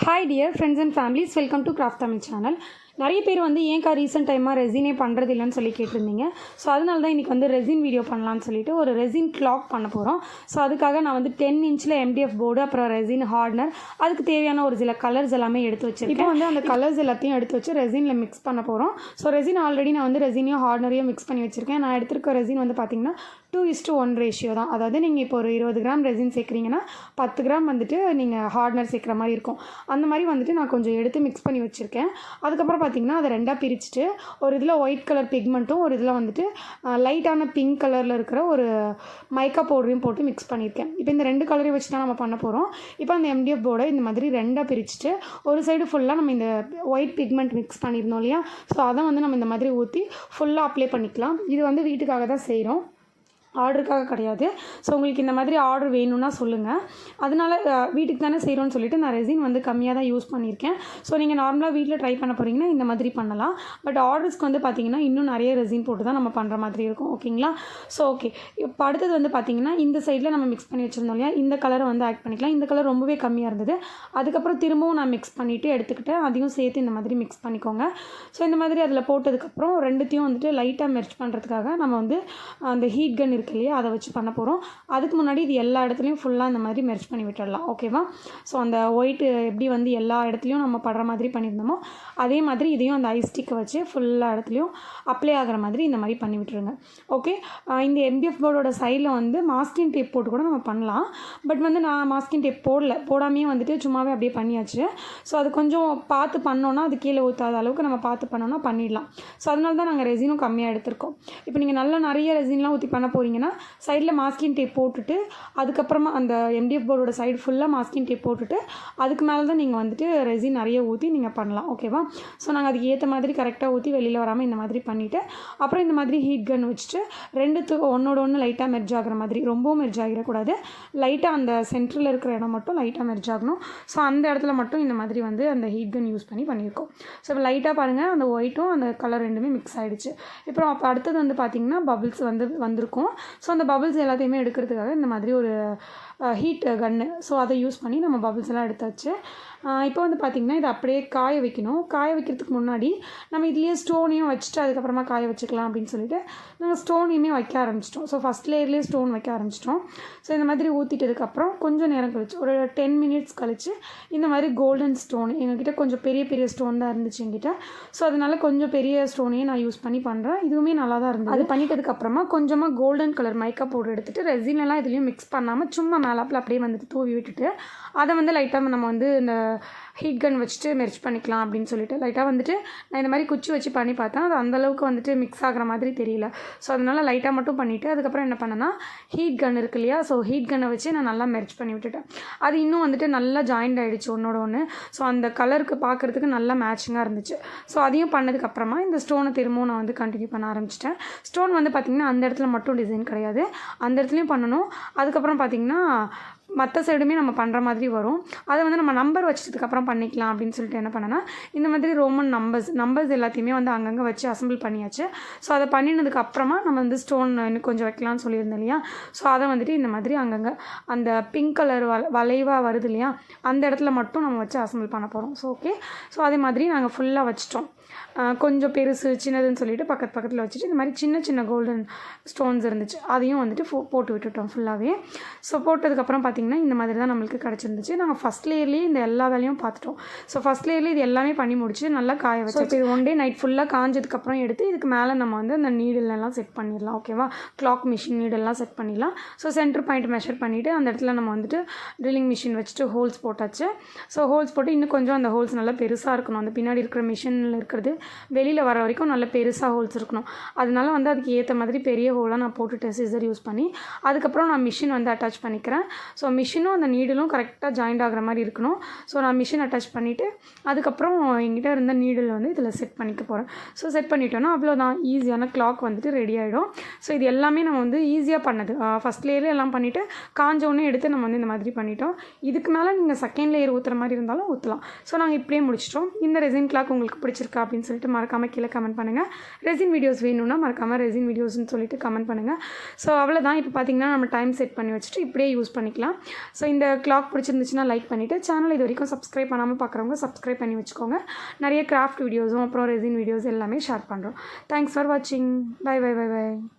Hi dear friends and families, welcome to Craft Tamil channel. நிறைய பேர் வந்து ஏன்க்கா ரீசெண்ட் டைமாக ரெசினே பண்ணுறது இல்லைன்னு சொல்லி கேட்டிருந்தீங்க. ஸோ அதனால தான் இன்றைக்கி வந்து ரெசின் வீடியோ பண்ணலான்னு சொல்லிட்டு ஒரு ரெசின் கிளாக் பண்ண போகிறோம் ஸோ அதுக்காக நான் வந்து டென் இன்ச்சில் எம்டிஎஃப் போர்டு அப்புறம் ரெசின் ஹார்ட்னர் அதுக்கு தேவையான ஒரு சில கலர்ஸ் எல்லாமே எடுத்து வச்சிருக்கேன். இப்போ வந்து அந்த கலர்ஸ் எல்லாத்தையும் எடுத்து வச்சு ரெசினில் மிக்ஸ் பண்ண போகிறோம் ஸோ ரெசின் ஆல்ரெடி நான் வந்து ரெசினையும் ஹார்ட்னரையும் மிக்ஸ் பண்ணி வச்சுருக்கேன். நான் எடுத்திருக்க ரெசின் வந்து பார்த்திங்கன்னா டூ இஸ்டு ஒன் ரேஷியோ தான். அதாவது நீங்கள் இப்போ ஒரு இருபது கிராம் ரெசின் சேர்க்குறீங்கன்னா பத்து கிராம் வந்துட்டு நீங்கள் ஹார்ட்னர் சேர்க்குற மாதிரி இருக்கும். அந்த மாதிரி வந்துட்டு நான் கொஞ்சம் எடுத்து மிக்ஸ் பண்ணி வச்சுருக்கேன். அதுக்கப்புறம் பார்த்தீங்கன்னா அதை ரெண்டாக பிரிச்சுட்டு ஒரு இதில் ஒயிட் கலர் பிக்மெண்ட்டும் ஒரு இதில் வந்துட்டு லைட்டான பிங்க் கலரில் இருக்கிற ஒரு மைக்கா பவுடரையும் போட்டு மிக்ஸ் பண்ணியிருக்கேன். இப்போ இந்த ரெண்டு கலரையும் வச்சு தான் நம்ம பண்ண போகிறோம் இப்போ அந்த எம்டிஎஃப் போர்டை இந்த மாதிரி ரெண்டாக பிரிச்சுட்டு ஒரு சைடு ஃபுல்லாக நம்ம இந்த ஒயிட் பிக்மெண்ட் மிக்ஸ் பண்ணியிருந்தோம் இல்லையா? ஸோ அதை வந்து நம்ம இந்த மாதிரி ஊற்றி ஃபுல்லாக அப்ளை பண்ணிக்கலாம். இது வந்து வீட்டுக்காக தான் செய்கிறோம் ஆர்டருக்காக கிடையாது. ஸோ உங்களுக்கு இந்த மாதிரி ஆர்டர் வேணும்னா சொல்லுங்கள் அதனால வீட்டுக்கு தானே செய்கிறோன்னு சொல்லிட்டு நான் ரெசின் வந்து கம்மியாக தான் யூஸ் பண்ணியிருக்கேன் ஸோ நீங்கள் நார்மலாக வீட்டில் ட்ரை பண்ண போகிறீங்கன்னா இந்த மாதிரி பண்ணலாம். பட் ஆர்டர்ஸ்க்கு வந்து பார்த்தீங்கன்னா இன்னும் நிறைய ரெசின் போட்டு தான் நம்ம பண்ணுற மாதிரி இருக்கும். ஓகேங்களா ஸோ ஓகே இப்போ அடுத்தது வந்து பார்த்தீங்கன்னா இந்த சைடில் நம்ம மிக்ஸ் பண்ணி வச்சுருந்தோம் இல்லையா? இந்த கலரை வந்து ஆட் பண்ணிக்கலாம். இந்த கலர் ரொம்பவே கம்மியாக இருந்தது. அதுக்கப்புறம் திரும்பவும் நான் மிக்ஸ் பண்ணிவிட்டு எடுத்துக்கிட்டேன். அதையும் சேர்த்து இந்த மாதிரி மிக்ஸ் பண்ணிக்கோங்க. ஸோ இந்த மாதிரி அதில் போட்டதுக்கப்புறம் ரெண்டுத்தையும் வந்துட்டு லைட்டாக மெர்ச் பண்ணுறதுக்காக நம்ம வந்து அந்த ஹீட் கன் இருக்கு இல்லையா? அதை வச்சு பண்ண போகிறோம் அதுக்கு முன்னாடி இது எல்லா இடத்துலையும் ஃபுல்லாக இந்த மாதிரி மெர்ச் பண்ணி விட்டுடலாம். ஓகேவா ஸோ அந்த ஒயிட்டு எப்படி வந்து எல்லா இடத்துலையும் நம்ம படுற மாதிரி பண்ணியிருந்தோமோ அதே மாதிரி இதையும் அந்த ஐஸ் ஸ்டிக்கை வச்சு ஃபுல்லாக இடத்துலையும் அப்ளை ஆகிற மாதிரி இந்த மாதிரி பண்ணி விட்டுருங்க. ஓகே இந்த எம்பிஎஃப் போர்டோட சைடில் வந்து மாஸ்கின் டேப் போட்டு கூட நம்ம பண்ணலாம். பட் வந்து நான் மாஸ்கின் டேப் போடல. போடாமையே வந்துட்டு சும்மாவே அப்படியே பண்ணியாச்சு. ஸோ அது கொஞ்சம் பார்த்து பண்ணோன்னா அது கீழே ஊற்றாத அளவுக்கு நம்ம பார்த்து பண்ணோன்னா பண்ணிடலாம். ஸோ அதனால தான் நாங்கள் ரெசினும் கம்மியாக எடுத்திருக்கோம். இப்போ நீங்கள் நல்லா நிறைய ரெசின்லாம் ஊற்றி பண்ண போகிறீங்கன்னா சைடில் மாஸ்கின் டேப் போட்டுட்டு அதுக்கப்புறமா அந்த எம்டிஎஃப் போர்டோட சைடு ஃபுல்லாக மாஸ்கின் டேப் போட்டுட்டு அதுக்கு மேலே தான் நீங்கள் வந்துட்டு ரெசின் நிறைய ஊற்றி நீங்கள் பண்ணலாம் ஓகேவா ஸோ நாங்கள் அதுக்கு ஏற்ற மாதிரி கரெக்டாக ஊற்றி வெளியில் வராமல் இந்த மாதிரி பண்ணிவிட்டு அப்புறம் இந்த மாதிரி ஹீட் கன் வச்சுட்டு ரெண்டுத்துக்கு ஒன்றோட ஒன்று லைட்டாக மெர்ஜ் ஆகிற மாதிரி ரொம்பவும் மெர்ஜ் ஆகிடக்கூடாது. லைட்டாக அந்த சென்டரில் இருக்கிற இடம் மட்டும் லைட்டாக மெர்ஜ் ஆகணும். ஸோ அந்த இடத்துல மட்டும் இந்த மாதிரி வந்து அந்த ஹீட் கன் யூஸ் பண்ணி பண்ணியிருக்கோம். ஸோ இப்போ லைட்டாக பாருங்கள் அந்த ஒயிட்டும் அந்த கலர் ரெண்டுமே மிக்ஸ் ஆகிடுச்சு இப்போ அப்போ அடுத்தது வந்து பார்த்திங்கன்னா பபிள்ஸ் வந்து வந்திருக்கும். ஸோ அந்த பபிள்ஸ் எல்லாத்தையுமே எடுக்கிறதுக்காக இந்த மாதிரி ஒரு ஹீட் கன்னு ஸோ அதை யூஸ் பண்ணி நம்ம பபிள்ஸ் எல்லாம் எடுத்தாச்சு. இப்போ வந்து பார்த்திங்கன்னா இதை அப்படியே காய வைக்கணும். காய வைக்கிறதுக்கு முன்னாடி நம்ம இதுலேயே ஸ்டோனையும் வச்சுட்டு அதுக்கப்புறமா காய வச்சுக்கலாம் அப்படின்னு சொல்லிட்டு நாங்கள் ஸ்டோனையுமே வைக்க ஆரம்பிச்சிட்டோம். ஸோ ஃபஸ்ட் லேயர்லேயே ஸ்டோன் வைக்க ஆரம்பிச்சிட்டோம். ஸோ இந்த மாதிரி ஊற்றிட்டதுக்கப்புறம் கொஞ்சம் நேரம் கழிச்சு ஒரு டென் மினிட்ஸ் கழிச்சு இந்த மாதிரி கோல்டன் ஸ்டோன் எங்ககிட்ட கொஞ்சம் பெரிய பெரிய ஸ்டோன் தான் இருந்துச்சு என்கிட்ட. ஸோ அதனால கொஞ்சம் பெரிய ஸ்டோனையே நான் யூஸ் பண்ணி பண்ணுறேன் இதுவுமே நல்லா தான் இருந்தது. அது பண்ணிட்டதுக்கப்புறமா கொஞ்சமாக கோல்டன் கலர் மைக்கப் பவுடர் எடுத்துகிட்டு ரெசின்லாம் இதுலேயும் மிக்ஸ் பண்ணாமல் சும்மா மேலாப்பில் அப்படியே வந்துட்டு தூவி விட்டுட்டு அதை வந்து லைட்டாக நம்ம வந்து இந்த ஹீட் கன் வச்சுட்டு மெர்ச் பண்ணிக்கலாம் அப்படின்னு சொல்லிட்டு லைட்டாக வந்துட்டு நான் இந்த மாதிரி குச்சி வச்சு பண்ணி பார்த்தேன். அது அந்தளவுக்கு வந்துட்டு மிக்ஸ் ஆகிற மாதிரி தெரியல. ஸோ அதனால லைட்டாக மட்டும் பண்ணிவிட்டு அதுக்கப்புறம் என்ன பண்ணேன்னா ஹீட் கன் இருக்கு இல்லையா? ஸோ ஹீட் கன்னை வச்சு நான் நல்லா மெர்ச் பண்ணி விட்டுட்டேன். அது இன்னும் வந்துட்டு நல்லா ஜாயிண்ட் ஆகிடுச்சு ஒன்னோட ஒன்று ஸோ அந்த கலருக்கு பார்க்குறதுக்கு நல்லா மேட்சிங்காக இருந்துச்சு. ஸோ அதையும் பண்ணதுக்கப்புறமா இந்த ஸ்டோனை திரும்பவும் நான் வந்து கண்டினியூ பண்ண ஆரம்பிச்சிட்டேன். ஸ்டோன் வந்து பார்த்திங்கன்னா அந்த இடத்துல மட்டும் டிசைன் கிடையாது. அந்த இடத்துலையும் பண்ணணும். அதுக்கப்புறம் பார்த்திங்கன்னா மற்ற சைடுமே நம்ம பண்ணுற மாதிரி வரும். அதை வந்து நம்ம நம்பர் வச்சதுக்கப்புறம் பண்ணிக்கலாம் அப்படின்னு சொல்லிட்டு என்ன பண்ணேன்னா இந்த மாதிரி ரோமன் நம்பர்ஸ் நம்பர்ஸ் எல்லாத்தையுமே வந்து அங்கங்கே வச்சு அசம்பிள் பண்ணியாச்சு. ஸோ அதை பண்ணினதுக்கு அப்புறமா நம்ம வந்து ஸ்டோன் இன்னும் கொஞ்சம் வைக்கலாம்னு சொல்லியிருந்தேன் இல்லையா? ஸோ அதை வந்துட்டு இந்த மாதிரி அங்கங்கே அந்த பிங்க் கலர் வள வளைவாக வருது இல்லையா? அந்த இடத்துல மட்டும் நம்ம வச்சு அசம்பிள் பண்ண போகிறோம் ஸோ ஓகே ஸோ அதே மாதிரி நாங்கள் ஃபுல்லாக வச்சிட்டோம். கொஞ்சம் பெருசு சின்னதுன்னு சொல்லிட்டு பக்கத்து பக்கத்தில் வச்சுட்டு இந்த மாதிரி சின்ன சின்ன கோல்டன் ஸ்டோன்ஸ் இருந்துச்சு. அதையும் வந்துட்டு ஃபோ போட்டு விட்டுட்டோம் ஃபுல்லாகவே ஸோ போட்டதுக்கப்புறம் பார்த்திங்கன்னா இந்த மாதிரி தான் நம்மளுக்கு கிடச்சிருந்துச்சு. நாங்கள் ஃபஸ்ட் லேயர்லேயே இந்த எல்லா வேலையும் பார்த்துட்டோம் ஸோ ஃபஸ்ட் லேயர்லேயே இது எல்லாமே பண்ணி முடிச்சு நல்லா காய வச்சு இது ஒன் டே நைட் ஃபுல்லாக காஞ்சதுக்கப்புறம் எடுத்து இதுக்கு மேலே நம்ம வந்து அந்த எல்லாம் செட் பண்ணிடலாம் ஓகேவா கிளாக் மிஷின் நீடெல்லாம் செட் பண்ணிடலாம். ஸோ சென்டர் பாயிண்ட் மெஷர் பண்ணிவிட்டு அந்த இடத்துல நம்ம வந்துட்டு ட்ரில்லிங் மிஷின் வச்சுட்டு ஹோல்ஸ் போட்டாச்சு. ஸோ ஹோல்ஸ் போட்டு இன்னும் கொஞ்சம் அந்த ஹோல்ஸ் நல்லா பெருசாக இருக்கணும். அந்த பின்னாடி இருக்கிற மிஷினில் இருக்கிறது வெளியில் வர வரைக்கும் நல்ல பெருசாக ஹோல்ஸ் இருக்கணும். அதனால வந்து அதுக்கு ஏற்ற மாதிரி பெரிய ஹோலாக நான் போட்டுட்டேன் சிசர் யூஸ் பண்ணி அதுக்கப்புறம் நான் மிஷின் வந்து அட்டாச் பண்ணிக்கிறேன். ஸோ மிஷினும் அந்த நீடலும் கரெக்டாக ஜாயிண்ட் ஆகிற மாதிரி இருக்கணும். ஸோ நான் மிஷின் அட்டாச் பண்ணிவிட்டு அதுக்கப்புறம் என்கிட்ட இருந்த நீடில் வந்து இதில் செட் பண்ணிக்க போகிறேன் ஸோ செட் பண்ணிட்டோன்னா அவ்வளோதான் ஈஸியான கிளாக் வந்துட்டு ரெடி ஆகிடும் ஸோ இது எல்லாமே நம்ம வந்து ஈஸியாக பண்ணது. ஃபஸ்ட் லேயரில் எல்லாம் பண்ணிவிட்டு காஞ்ச எடுத்து நம்ம வந்து இந்த மாதிரி பண்ணிட்டோம். இதுக்கு மேலே நீங்கள் செகண்ட் லேயர் ஊற்றுற மாதிரி இருந்தாலும் ஊற்றலாம் ஸோ நாங்கள் இப்படியே முடிச்சிட்டோம். இந்த ரெசின் கிளாக் உங்களுக்கு பிடிச்சிருக்கா அப்படின்னு சொல்லிட்டு மறக்காமல் கீழே கமெண்ட் பண்ணுங்கள் ரெசின் வீடியோஸ் வேணும்னா மறக்காமல் ரெசின் வீடியோஸ்னு சொல்லிட்டு கமெண்ட் பண்ணுங்கள் ஸோ அவ்வளோதான் இப்போ பார்த்தீங்கன்னா நம்ம டைம் செட் பண்ணி வச்சுட்டு இப்படியே யூஸ் பண்ணிக்கலாம். ஸோ இந்த கிளாக் பிடிச்சிருந்துச்சுன்னா லைக் பண்ணிவிட்டு சேனல் இது வரைக்கும் சப்ஸ்கிரைப் பண்ணாமல் பார்க்குறவங்க சப்ஸ்கிரைப் பண்ணி வச்சுக்கோங்க. நிறைய கிராஃப்ட் வீடியோஸும் அப்புறம் ரெசின் வீடியோஸ் எல்லாமே ஷேர் பண்ணுறோம் தேங்க்ஸ் ஃபார் வாட்சிங் பை பை பை பை